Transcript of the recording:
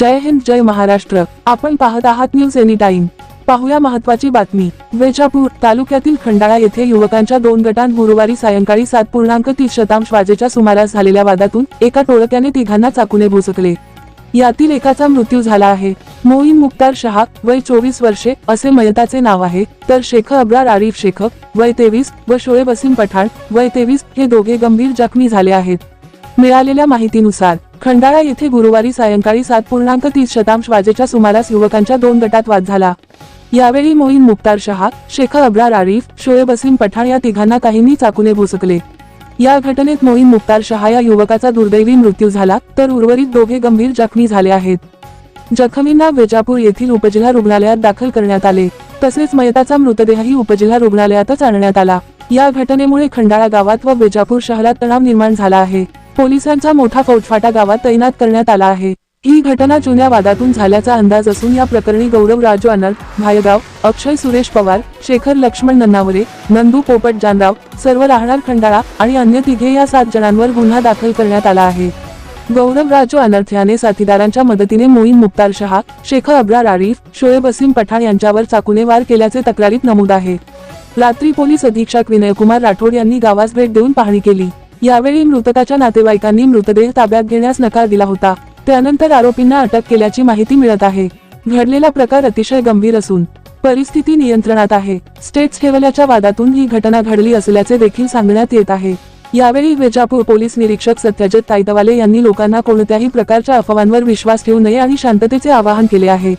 जय हिंद जय महाराष्ट्र. आपण पाहत आहात न्यूज एनी टाइम पाहूया महत्वाची बातमी. वेजापूर तालुक्यातील खंडाळा येथे युवकांच्या दोन गटांत गुरुवारी सायंकाळी सात पूर्णांक तीस शतांश वाजेच्या सुमारास झालेल्या वादातून एका टोळक्याने तिघांना चाकूने भोसकले यातील एकाचा मृत्यू झाला आहे. मोईन मुक्तार शहा वय चोवीस वर्षे असे मयताचे नाव आहे तर शेख अब्रार आरिफ शेख वय तेवीस व शोएब वसीम पठाण वय तेवीस हे दोघे गंभीर जखमी झाले आहेत. मिळालेल्या माहितीनुसार खंडाळा येथे गुरुवारी सायंकाळी सात पूर्णांक तीस शतांश वाजेच्या सुमारास युवकांच्या दोन गटात वाद झाला. यावेळी मोईन मुक्तार शहा शेखर अब्रार आरिफ शोएब वसीम पठाण या तिघांना काहींनी चाकूने भोसकले. या घटनेत मोईन मुक्तार शहा या युवकाचा दुर्दैवी मृत्यू झाला तर उर्वरित दोघे गंभीर जखमी झाले आहेत. जखमींना वेजापूर येथील उपजिल्हा रुग्णालयात दाखल करण्यात आले. तसेच मयताचा मृतदेहही उपजिल्हा रुग्णालयातच आणण्यात आला. या घटनेमुळे खंडाळा गावात व वेजापूर शहरात तणाव निर्माण झाला आहे. पोलिसांचा मोठा फौजफाटा गावात तैनात करण्यात आला आहे. ही घटना जुन्या वादातून झाल्याचा अंदाज असून या प्रकरणी गौरव राजू अनल भायगाव अक्षय सुरेश पवार शेखर लक्ष्मण नन्नावरे नंदू पोपट जानराव सर्व राहणार खंडाळा आणि अन्य तिघे या सात जणांवर गुन्हा दाखल करण्यात आला आहे. गौरव राजू अनर्थ याने साथीदारांच्या मदतीने मोईन मुक्तार शहा शेख अब्रार आरिफ शोएब असीम पठाण यांच्यावर चाकूने वार केल्याचे तक्रारीत नमूद आहे. रात्री पोलीस अधीक्षक विनयकुमार राठोड यांनी गावास भेट देऊन पाहणी केली. यावेळी मृतकाच्या नातेवाईकांनी मृतदेह ताब्यात घेण्यास नकार दिला होता. त्यानंतर आरोपींना अटक केल्याची माहिती मिळत आहे. घडलेला प्रकार अतिशय गंभीर असून परिस्थिती नियंत्रणात आहे. स्टेट्स ठेवल्याच्या वादातून ही घटना घडली असल्याचे देखील सांगण्यात येत आहे. यावेळी वेजापूर पोलीस निरीक्षक सत्यजित ताईतवाले यांनी लोकांना कोणत्याही प्रकारच्या अफवांवर विश्वास ठेवू नये आणि शांततेचे आवाहन केले आहे.